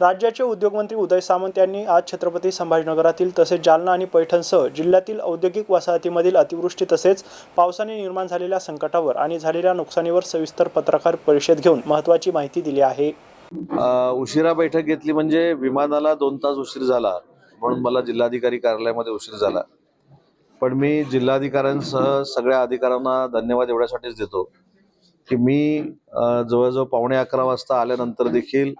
राज्याचे उद्योगमंत्री उदय सामंत यांनी आज छत्रपती संभाजीनगरातील तसेच जालना आणि पैठणसह जिल्ह्यातील औद्योगिक वसाहतीमधील अतिवृष्टी तसेच पावसाने निर्माण झालेल्या संकटावर आणि झालेल्या नुकसानीवर सविस्तर पत्रकार परिषद घेऊन महत्त्वाची माहिती दिली आहे. उशिरा बैठक घेतली म्हणजे विमानाला दोन तास उशीर झाला. म्हणून मला जिल्हाधिकारी कार्यालयामध्ये उशीर झाला. पण मी जिल्हाधिकाऱ्यांसह सगळ्या अधिकाऱ्यांना धन्यवाद एवढ्यासाठीच देतो की मी जवळजवळ पावणे अकरा वाजता आल्यानंतर देखील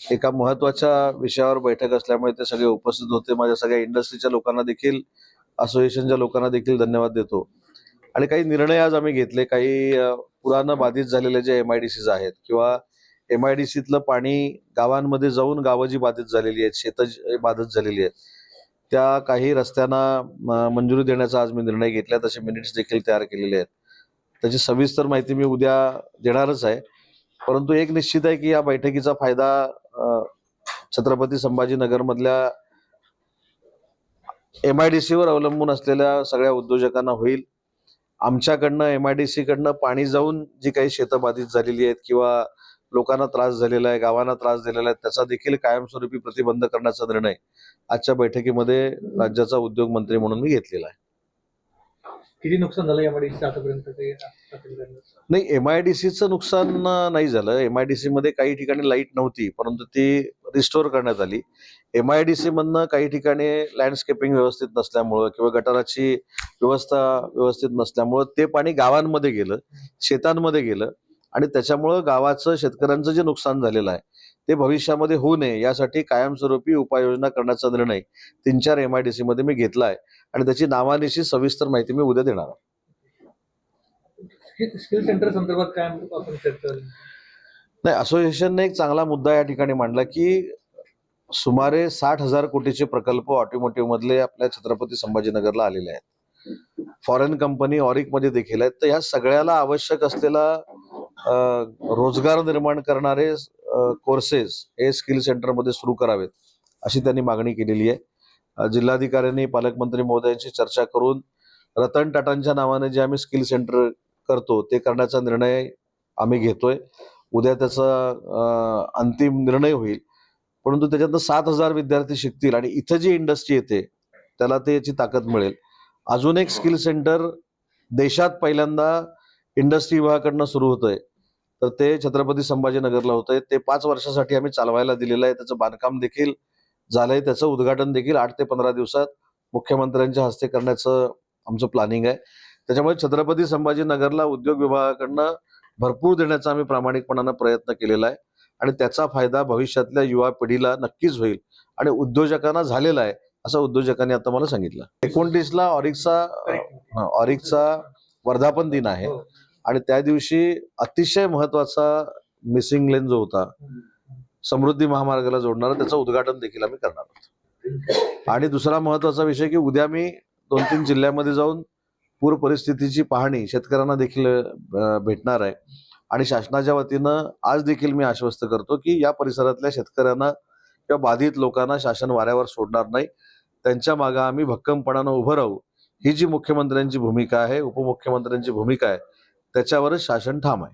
एका महत्त्वाच्या विषयावर बैठक असल्यामुळे ते सगळे उपस्थित होते. माझ्या सगळ्या इंडस्ट्रीच्या लोकांना देखील असोसिएशनच्या लोकांना देखील धन्यवाद देतो. आणि काही निर्णय आज आम्ही घेतले. काही पुरानं बाधित झालेले जे एम आय डी सीज आहेत किंवा एम आय डी सीतलं पाणी गावांमध्ये जाऊन गावं जी बाधित झालेली आहेत शेतं बाधित झालेली आहेत. त्या काही रस्त्यांना मंजुरी देण्याचा आज मी निर्णय घेतला तसे मिनिट्स देखील तयार केलेले आहेत. त्याची सविस्तर माहिती मी उद्या देणारच आहे. परंतु एक निश्चित आहे की या बैठकीचा फायदा छत्रपती संभाजीनगरमधल्या एम आय डी सीवर अवलंबून असलेल्या सगळ्या उद्योजकांना होईल. आमच्याकडनं एम आय डी सी कडनं पाणी जाऊन जी काही शेतं बाधित झालेली आहेत किंवा लोकांना त्रास झालेला आहे गावांना त्रास दिलेला आहे त्याचा देखील कायमस्वरूपी प्रतिबंध करण्याचा निर्णय आजच्या बैठकीमध्ये राज्याचा उद्योग मंत्री म्हणून मी घेतलेला आहे. किती नुकसान झालं एमआयडीसी आतापर्यंत ते नाही. एम नुकसान नाही झालं. एममध्ये काही ठिकाणी लाइट नव्हती परंतु ती रिस्टोअर करण्यात आली. एम मधनं काही ठिकाणी लँडस्केपिंग व्यवस्थित नसल्यामुळं किंवा गटाराची व्यवस्था व्यवस्थित नसल्यामुळं ते पाणी गावांमध्ये गेलं शेतांमध्ये गेलं. आणि त्याच्यामुळं गावाचं शेतकऱ्यांचं जे नुकसान झालेलं आहे ते भविष्यामध्ये होऊ नये यासाठी कायमस्वरूपी उपाययोजना करण्याचा निर्णय तीन चार एम आय डी सी मध्ये मी घेतला आहे. आणि त्याची नावानिशी सविस्तर माहिती मी उद्या देणार आहे. स्किल स्किल सेंटर संदर्भात काय आपण चर्चा झाली? नाही असोसिएशनने एक चांगला मुद्दा या ठिकाणी मांडला की सुमारे साठ हजार कोटीचे प्रकल्प ऑटोमोटिव्ह मधले आपल्या छत्रपती संभाजीनगरला आलेले आहेत. फॉरेन कंपनी ऑरिकमध्ये देखील आहेत. तर ह्या सगळ्याला आवश्यक असलेला रोजगार निर्माण करणारे कोर्सेस हे स्किल सेंटरमध्ये सुरू करावेत अशी त्यांनी मागणी केलेली आहे. जिल्हाधिकाऱ्यांनी पालकमंत्री महोदयांशी चर्चा करून रतन टाटांच्या नावाने जे आम्ही स्किल सेंटर करतो ते करण्याचा निर्णय आम्ही घेतोय. उद्या त्याचा अंतिम निर्णय होईल. परंतु त्याच्यातनं सात हजार विद्यार्थी शिकतील आणि इथं जी इंडस्ट्री येते त्याला ते याची ताकद मिळेल. अजून एक स्किल सेंटर देशात पहिल्यांदा इंडस्ट्री विभागाकडनं सुरू होतंय. तर ते छत्रपती संभाजीनगरला होतंय. ते पाच वर्षासाठी आम्ही चालवायला दिलेलं आहे. त्याचं बांधकाम देखील झालंय. त्याचं उद्घाटन देखील आठ ते पंधरा दिवसात मुख्यमंत्र्यांच्या हस्ते करण्याचं आमचं प्लॅनिंग आहे. त्याच्यामुळे छत्रपती संभाजीनगरला उद्योग विभागाकडनं भरपूर देण्याचा आम्ही प्रामाणिकपणानं प्रयत्न केलेला आहे. आणि त्याचा फायदा भविष्यातल्या युवा पिढीला नक्कीच होईल आणि उद्योजकांना झालेला आहे असं उद्योजकांनी आता मला सांगितलं. एकोणतीसला ऑरिकचा ऑरिकचा वर्धापन दिन आहे. हो. आणि त्या दिवशी अतिशय महत्त्वाचा मिसिंग लेन जो होता समृद्धी महामार्गाला जोडणारा त्याचं उद्घाटन देखील आम्ही करणार आहोत. आणि दुसरा महत्त्वाचा विषय की उद्या मी दोन तीन जिल्ह्यामध्ये जाऊन पूर परिस्थितीची पाहणी शेतकऱ्यांना देखील भेटणार आहे. आणि शासनाच्या वतीनं आज देखील मी आश्वस्त करतो की या परिसरातल्या शेतकऱ्यांना किंवा बाधित लोकांना शासन वाऱ्यावर सोडणार नाही. त्यांच्या मागे आम्ही भक्कमपणानं उभं राहू. ही जी मुख्यमंत्र्यांची भूमिका आहे उपमुख्यमंत्र्यांची भूमिका आहे त्याच्यावरच शासन ठाम आहे.